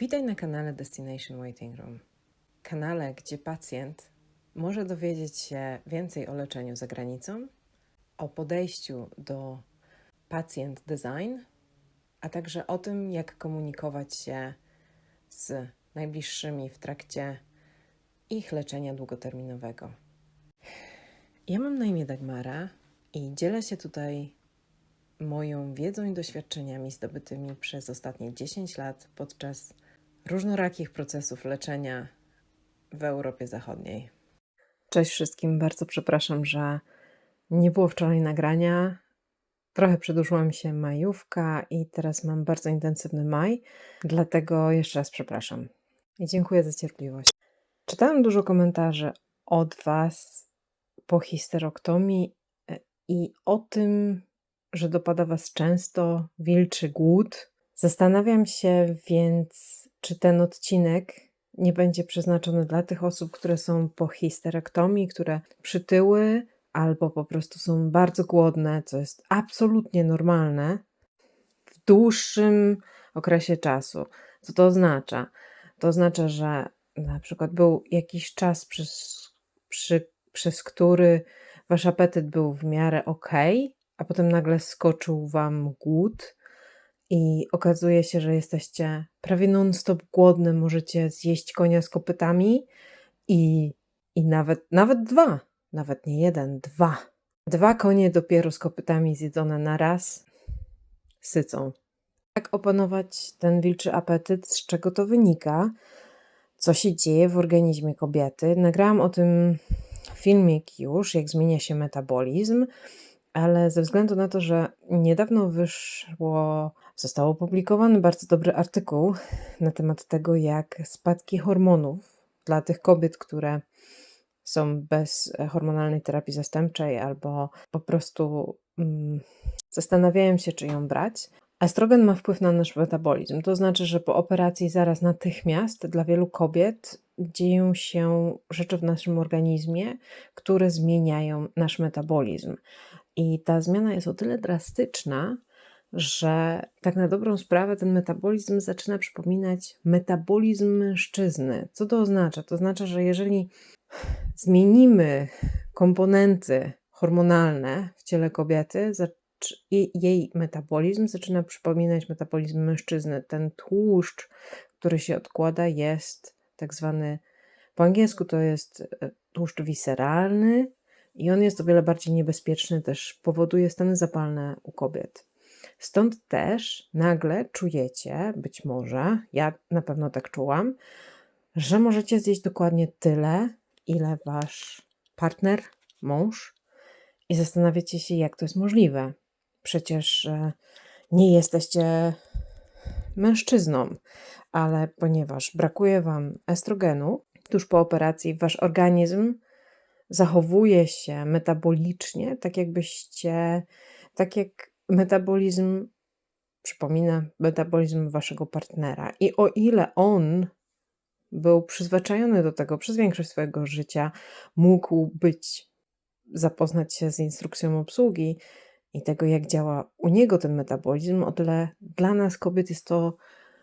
Witaj na kanale Destination Waiting Room. Kanale, gdzie pacjent może dowiedzieć się więcej o leczeniu za granicą, o podejściu do pacjent design, a także o tym, jak komunikować się z najbliższymi w trakcie ich leczenia długoterminowego. Ja mam na imię Dagmara i dzielę się tutaj moją wiedzą i doświadczeniami zdobytymi przez ostatnie 10 lat podczas różnorakich procesów leczenia w Europie Zachodniej. Cześć wszystkim, bardzo przepraszam, że nie było wczoraj nagrania. Trochę przedłużyła mi się majówka i teraz mam bardzo intensywny maj, dlatego jeszcze raz przepraszam. I dziękuję za cierpliwość. Czytałam dużo komentarzy od Was po histeroktomii e, i o tym, że dopada Was często wilczy głód. Zastanawiam się więc, czy ten odcinek nie będzie przeznaczony dla tych osób, które są po histerektomii, które przytyły albo po prostu są bardzo głodne, co jest absolutnie normalne w dłuższym okresie czasu. Co to oznacza? To oznacza, że na przykład był jakiś czas, przez, przy, przez który wasz apetyt był w miarę ok, a potem nagle skoczył wam głód i okazuje się, że jesteście prawie non-stop głodne, możecie zjeść konia z kopytami i, i nawet, nawet dwa, nawet nie jeden, dwa. Dwa konie dopiero z kopytami zjedzone na raz sycą. Jak opanować ten wilczy apetyt, z czego to wynika, co się dzieje w organizmie kobiety. Nagrałam o tym filmik już, jak zmienia się metabolizm, ale ze względu na to, że niedawno wyszło, został opublikowany bardzo dobry artykuł na temat tego, jak spadki hormonów dla tych kobiet, które są bez hormonalnej terapii zastępczej albo po prostu mm, zastanawiają się, czy ją brać. Estrogen ma wpływ na nasz metabolizm. To znaczy, że po operacji zaraz natychmiast dla wielu kobiet dzieją się rzeczy w naszym organizmie, które zmieniają nasz metabolizm. I ta zmiana jest o tyle drastyczna, że tak na dobrą sprawę ten metabolizm zaczyna przypominać metabolizm mężczyzny. Co to oznacza? To oznacza, że jeżeli zmienimy komponenty hormonalne w ciele kobiety, jej metabolizm zaczyna przypominać metabolizm mężczyzny. Ten tłuszcz, który się odkłada, jest tak zwany, po angielsku to jest e, tłuszcz wiseralny, i on jest o wiele bardziej niebezpieczny, też powoduje stany zapalne u kobiet. Stąd też nagle czujecie, być może, ja na pewno tak czułam, że możecie zjeść dokładnie tyle, ile wasz partner, mąż, i zastanawiacie się, jak to jest możliwe. Przecież e, nie jesteście mężczyzną, ale ponieważ brakuje wam estrogenu, tuż po operacji wasz organizm zachowuje się metabolicznie, tak jakbyście, tak jak metabolizm przypomina metabolizm waszego partnera. I o ile on był przyzwyczajony do tego przez większość swojego życia, mógł być, zapoznać się z instrukcją obsługi i tego, jak działa u niego ten metabolizm, o tyle dla nas kobiet jest to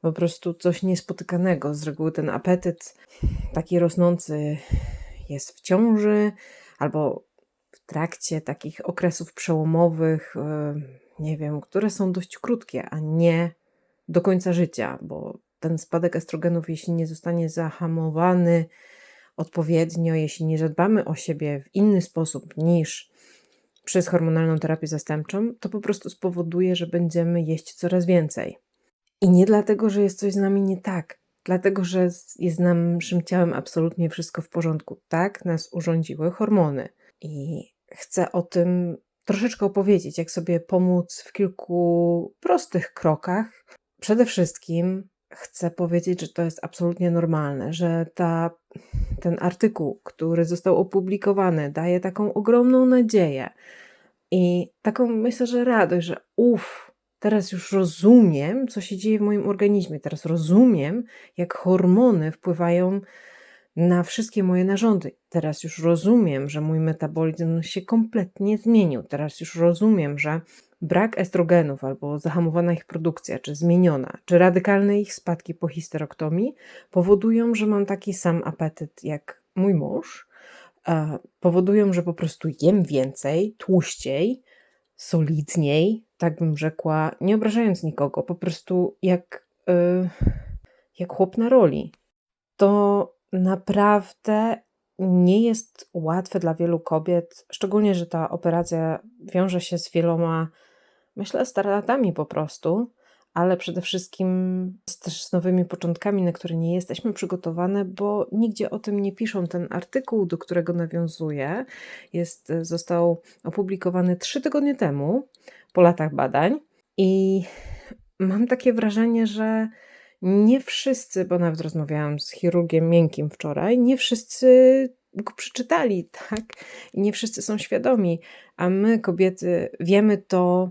po prostu coś niespotykanego. Z reguły ten apetyt taki rosnący jest w ciąży albo w trakcie takich okresów przełomowych, e, nie wiem, które są dość krótkie, a nie do końca życia, bo ten spadek estrogenów, jeśli nie zostanie zahamowany odpowiednio, jeśli nie zadbamy o siebie w inny sposób niż przez hormonalną terapię zastępczą, to po prostu spowoduje, że będziemy jeść coraz więcej. I nie dlatego, że jest coś z nami nie tak, dlatego że jest z naszym ciałem absolutnie wszystko w porządku. Tak nas urządziły hormony. I chcę o tym troszeczkę opowiedzieć, jak sobie pomóc w kilku prostych krokach. Przede wszystkim chcę powiedzieć, że to jest absolutnie normalne, że ta, ten artykuł, który został opublikowany, daje taką ogromną nadzieję i taką myślę, że radość, że uff, Teraz już rozumiem, co się dzieje w moim organizmie. Teraz rozumiem, jak hormony wpływają na wszystkie moje narządy. Teraz już rozumiem, że mój metabolizm się kompletnie zmienił. Teraz już rozumiem, że brak estrogenów albo zahamowana ich produkcja, czy zmieniona, czy radykalne ich spadki po histeroktomii powodują, że mam taki sam apetyt jak mój mąż, powodują, że po prostu jem więcej, tłuściej, solidniej, tak bym rzekła, nie obrażając nikogo, po prostu jak, e, jak chłop na roli. To naprawdę nie jest łatwe dla wielu kobiet, szczególnie, że ta operacja wiąże się z wieloma, myślę, stratami po prostu, ale przede wszystkim z, też z nowymi początkami, na które nie jesteśmy przygotowane, bo nigdzie o tym nie piszą. Ten artykuł, do którego nawiązuję, jest, został opublikowany trzy tygodnie temu, po latach badań, i mam takie wrażenie, że nie wszyscy, bo nawet rozmawiałam z chirurgiem miękkim wczoraj, nie wszyscy go przeczytali, tak? I nie wszyscy są świadomi, a my, kobiety, wiemy to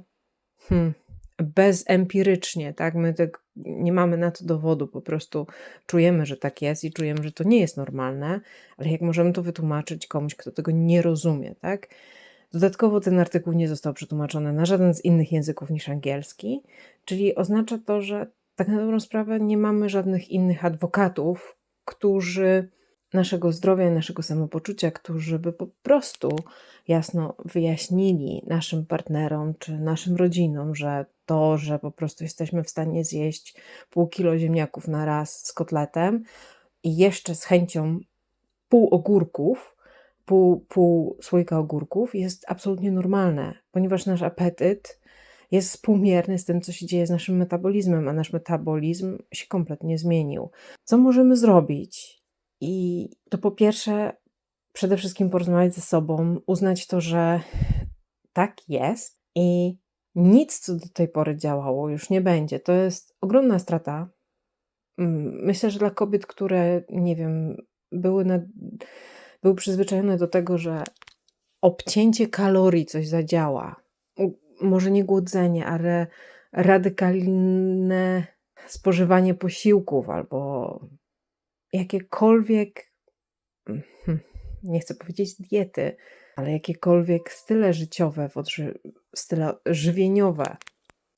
hmm, bezempirycznie, tak? My tak nie mamy na to dowodu, po prostu czujemy, że tak jest i czujemy, że to nie jest normalne, ale jak możemy to wytłumaczyć komuś, kto tego nie rozumie, tak? Dodatkowo ten artykuł nie został przetłumaczony na żaden z innych języków niż angielski, czyli oznacza to, że tak na dobrą sprawę nie mamy żadnych innych adwokatów, którzy naszego zdrowia i naszego samopoczucia, którzy by po prostu jasno wyjaśnili naszym partnerom czy naszym rodzinom, że to, że po prostu jesteśmy w stanie zjeść pół kilo ziemniaków na raz z kotletem i jeszcze z chęcią pół ogórków, pół, pół słoika ogórków jest absolutnie normalne, ponieważ nasz apetyt jest współmierny z tym, co się dzieje z naszym metabolizmem, a nasz metabolizm się kompletnie zmienił. Co możemy zrobić? I to po pierwsze, przede wszystkim porozmawiać ze sobą, uznać to, że tak jest i nic, co do tej pory działało, już nie będzie. To jest ogromna strata. Mm, myślę, że dla kobiet, które, nie wiem, były, na, były przyzwyczajone do tego, że obcięcie kalorii coś zadziała, może nie głodzenie, ale radykalne spożywanie posiłków albo jakiekolwiek, hmm, nie chcę powiedzieć diety, ale jakiekolwiek style życiowe, style żywieniowe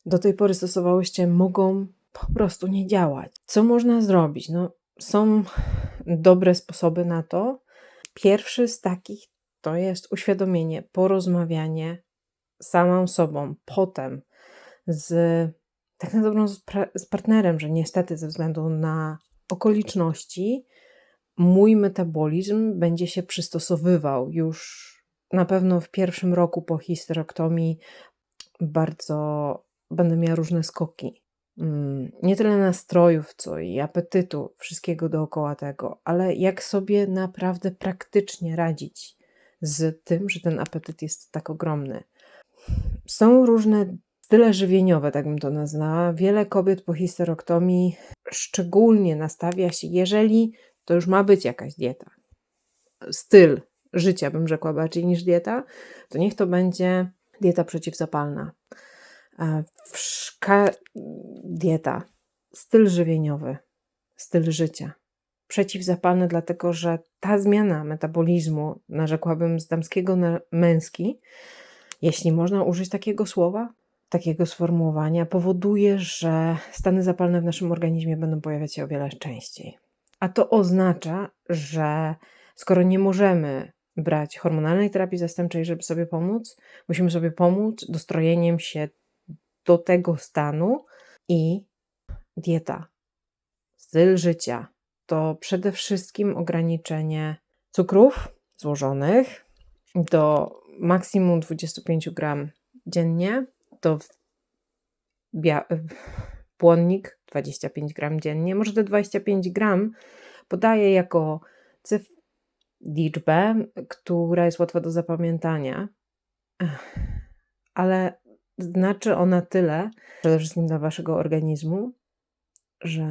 do tej pory stosowałyście, mogą po prostu nie działać. Co można zrobić? No, są dobre sposoby na to. Pierwszy z takich to jest uświadomienie, porozmawianie samą sobą, potem z tak na dobrą z, partnerem, że niestety ze względu na okoliczności mój metabolizm będzie się przystosowywał już na pewno w pierwszym roku po histerektomii bardzo będę miała różne skoki. Mm, nie tyle nastrojów, co i apetytu, wszystkiego dookoła tego, ale jak sobie naprawdę praktycznie radzić z tym, że ten apetyt jest tak ogromny. Są różne style żywieniowe, tak bym to nazwała. Wiele kobiet po histeroktomii szczególnie nastawia się, jeżeli to już ma być jakaś dieta, styl życia, bym rzekła bardziej niż dieta, to niech to będzie dieta przeciwzapalna. Dieta, styl żywieniowy, styl życia. Przeciwzapalny, dlatego że ta zmiana metabolizmu, narzekłabym z damskiego na męski, jeśli można użyć takiego słowa, takiego sformułowania, powoduje, że stany zapalne w naszym organizmie będą pojawiać się o wiele częściej. A to oznacza, że skoro nie możemy brać hormonalnej terapii zastępczej, żeby sobie pomóc, musimy sobie pomóc dostrojeniem się do tego stanu i dieta, styl życia to przede wszystkim ograniczenie cukrów złożonych do maksimum 25 gram dziennie, to płonnik 25 gram dziennie. Może te 25 gram podaję jako cyfr, liczbę, która jest łatwa do zapamiętania, ale znaczy ona tyle, przede wszystkim dla waszego organizmu, że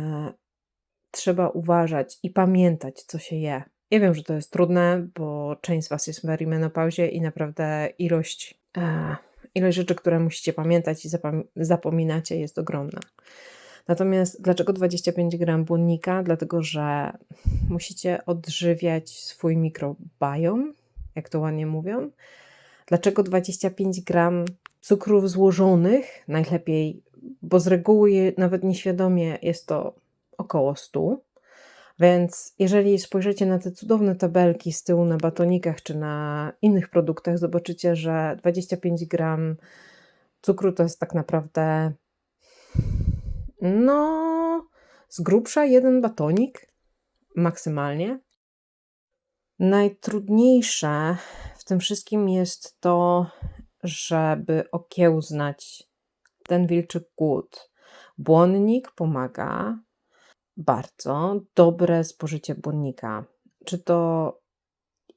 trzeba uważać i pamiętać, co się je. Ja wiem, że to jest trudne, bo część z Was jest w perimenopauzie i naprawdę ilość, e, ilość rzeczy, które musicie pamiętać i zapominacie, jest ogromna. Natomiast dlaczego 25 gram błonnika? Dlatego, że musicie odżywiać swój mikrobiom, jak to ładnie mówią. Dlaczego 25 gram cukrów złożonych, najlepiej, bo z reguły nawet nieświadomie jest to około 100. Więc jeżeli spojrzycie na te cudowne tabelki z tyłu na batonikach czy na innych produktach, zobaczycie, że 25 gram cukru to jest tak naprawdę no z grubsza jeden batonik maksymalnie. Najtrudniejsze w tym wszystkim jest to, żeby okiełznać ten wilczy głód. Błonnik pomaga bardzo. Dobre spożycie błonnika. Czy to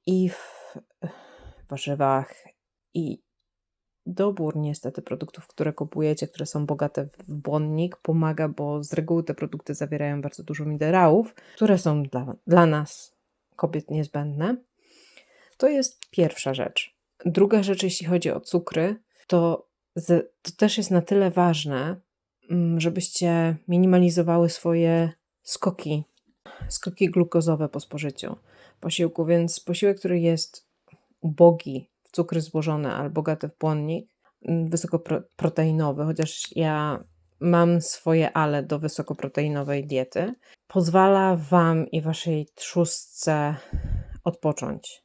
i w warzywach, i dobór niestety produktów, które kupujecie, które są bogate w błonnik, pomaga, bo z reguły te produkty zawierają bardzo dużo minerałów, które są dla, dla nas, kobiet, niezbędne. To jest pierwsza rzecz. Druga rzecz, jeśli chodzi o cukry, to, z, to też jest na tyle ważne, mm, żebyście minimalizowały swoje skoki, skoki glukozowe po spożyciu posiłku, więc posiłek, który jest ubogi w cukry złożone albo bogaty w błonnik, mm, wysokoproteinowy, chociaż ja mam swoje ale do wysokoproteinowej diety, pozwala Wam i Waszej trzustce odpocząć.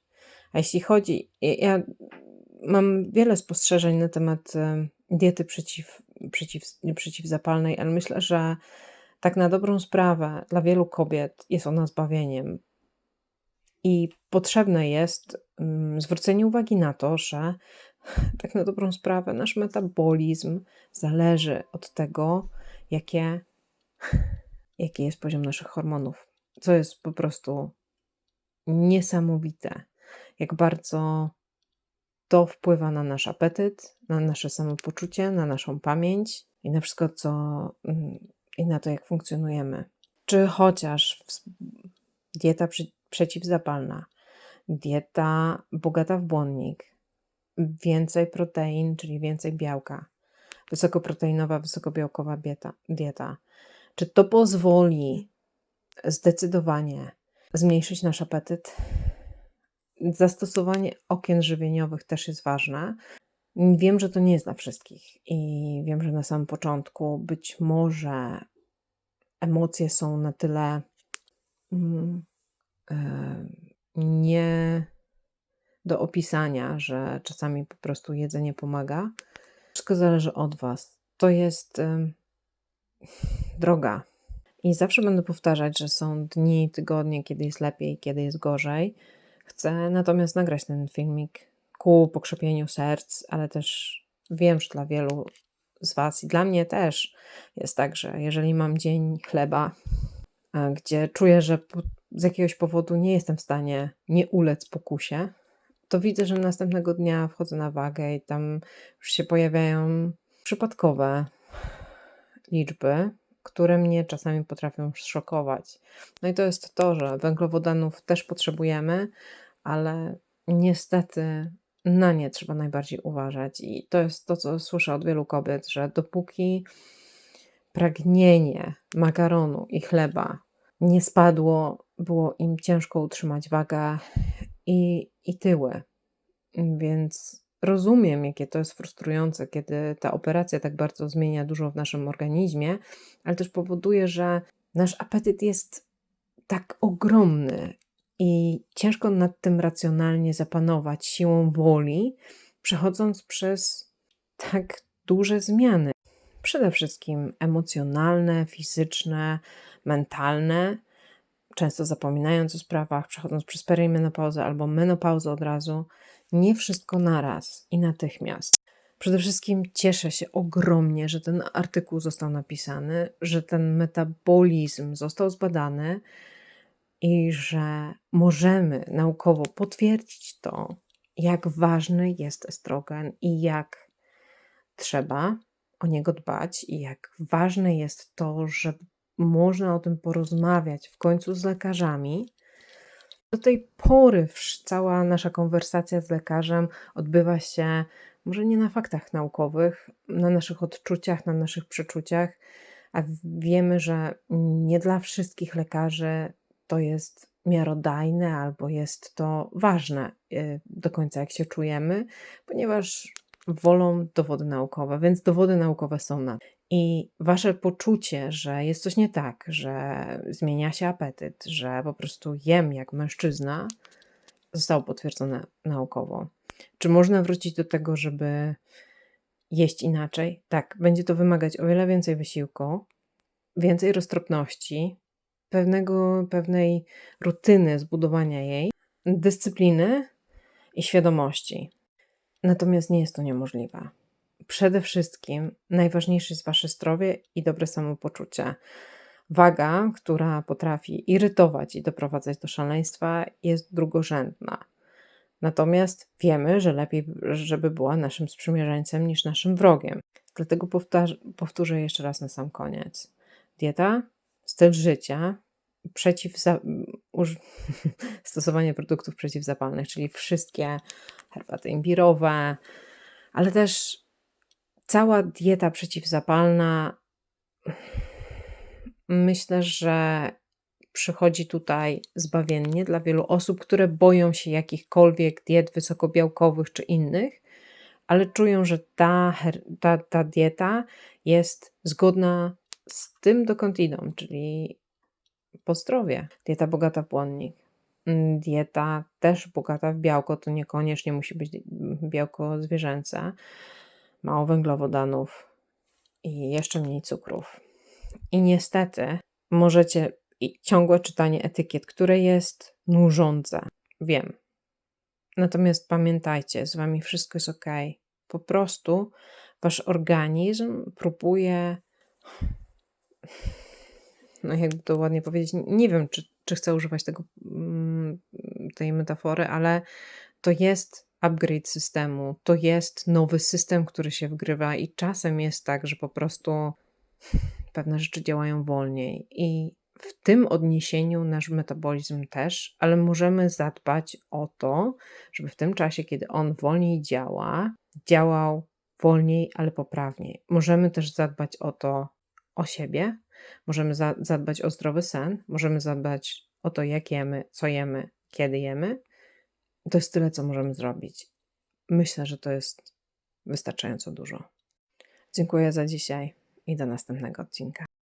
A jeśli chodzi, ja- mam wiele spostrzeżeń na temat e, diety przeciw, przeciw, przeciwzapalnej, ale myślę, że tak na dobrą sprawę dla wielu kobiet jest ona zbawieniem. I potrzebne jest mm, zwrócenie uwagi na to, że tak na dobrą sprawę nasz metabolizm zależy od tego, jakie, jaki jest poziom naszych hormonów. Co jest po prostu niesamowite, jak bardzo to wpływa na nasz apetyt, na nasze samopoczucie, na naszą pamięć i na wszystko, co mm, i na to, jak funkcjonujemy. Czy chociaż dieta przeciwzapalna, dieta bogata w błonnik, więcej protein, czyli więcej białka, wysokoproteinowa, wysokobiałkowa dieta, dieta. Czy to pozwoli zdecydowanie zmniejszyć nasz apetyt? Zastosowanie okien żywieniowych też jest ważne. Wiem, że to nie jest dla wszystkich i wiem, że na samym początku być może emocje są na tyle mm, e, nie do opisania, że czasami po prostu jedzenie pomaga. Wszystko zależy od Was. To jest em, droga. I zawsze będę powtarzać, że są dni, tygodnie, kiedy jest lepiej, kiedy jest gorzej. Chcę natomiast nagrać ten filmik ku pokrzepieniu serc, ale też wiem, że dla wielu z Was i dla mnie też jest tak, że jeżeli mam dzień chleba, gdzie czuję, że z jakiegoś powodu nie jestem w stanie nie ulec pokusie, to widzę, że następnego dnia wchodzę na wagę i tam już się pojawiają przypadkowe liczby, które mnie czasami potrafią szokować. No i to jest to, że węglowodanów też potrzebujemy, ale niestety na nie trzeba najbardziej uważać. I to jest to, co słyszę od wielu kobiet, że dopóki pragnienie makaronu i chleba nie spadło, było im ciężko utrzymać wagę i, i tyły. Więc rozumiem, jakie to jest frustrujące, kiedy ta operacja tak bardzo zmienia dużo w naszym organizmie, ale też powoduje, że nasz apetyt jest tak ogromny i ciężko nad tym racjonalnie zapanować siłą woli, przechodząc przez tak duże zmiany. Przede wszystkim emocjonalne, fizyczne, mentalne, często zapominając o sprawach, przechodząc przez perimenopauzę albo menopauzę od razu. Nie wszystko naraz i natychmiast. Przede wszystkim cieszę się ogromnie, że ten artykuł został napisany, że ten metabolizm został zbadany i że możemy naukowo potwierdzić to, jak ważny jest estrogen i jak trzeba o niego dbać, i jak ważne jest to, że można o tym porozmawiać w końcu z lekarzami. Do tej pory cała nasza konwersacja z lekarzem odbywa się może nie na faktach naukowych, na naszych odczuciach, na naszych przeczuciach, a wiemy, że nie dla wszystkich lekarzy to jest miarodajne albo jest to ważne y, do końca, jak się czujemy, ponieważ wolą dowody naukowe, więc dowody naukowe są na. I wasze poczucie, że jest coś nie tak, że zmienia się apetyt, że po prostu jem jak mężczyzna, zostało potwierdzone naukowo. Czy można wrócić do tego, żeby jeść inaczej? Tak, będzie to wymagać o wiele więcej wysiłku, więcej roztropności, pewnego, pewnej rutyny zbudowania jej, dyscypliny i świadomości. Natomiast nie jest to niemożliwe. Przede wszystkim najważniejsze jest wasze zdrowie i dobre samopoczucie. Waga, która potrafi irytować i doprowadzać do szaleństwa, jest drugorzędna. Natomiast wiemy, że lepiej, żeby była naszym sprzymierzeńcem niż naszym wrogiem. Dlatego powtórzę jeszcze raz na sam koniec. Dieta, styl życia, uż- stosowanie produktów przeciwzapalnych, czyli wszystkie herbaty imbirowe, ale też cała dieta przeciwzapalna. Myślę, że przychodzi tutaj zbawiennie dla wielu osób, które boją się jakichkolwiek diet wysokobiałkowych czy innych, ale czują, że ta, ta, ta dieta jest zgodna z tym, dokąd idą, czyli po zdrowie. Dieta bogata w błonnik. Mm, Dieta też bogata w białko, to niekoniecznie musi być białko zwierzęce. Mało węglowodanów i jeszcze mniej cukrów. I niestety możecie i ciągłe czytanie etykiet, które jest nużące. Wiem. Natomiast pamiętajcie, z wami wszystko jest ok. Po prostu wasz organizm próbuje no jakby to ładnie powiedzieć, nie wiem, czy, czy chcę używać tego, mm, tej metafory, ale to jest upgrade systemu, to jest nowy system, który się wgrywa i czasem jest tak, że po prostu pewne rzeczy działają wolniej i w tym odniesieniu nasz metabolizm też, ale możemy zadbać o to, żeby w tym czasie, kiedy on wolniej działa, działał wolniej, ale poprawniej. Możemy też zadbać o to, o siebie, możemy za- zadbać o zdrowy sen, możemy zadbać o to, jak jemy, co jemy, kiedy jemy. To jest tyle, co możemy zrobić. Myślę, że to jest wystarczająco dużo. Dziękuję za dzisiaj i do następnego odcinka.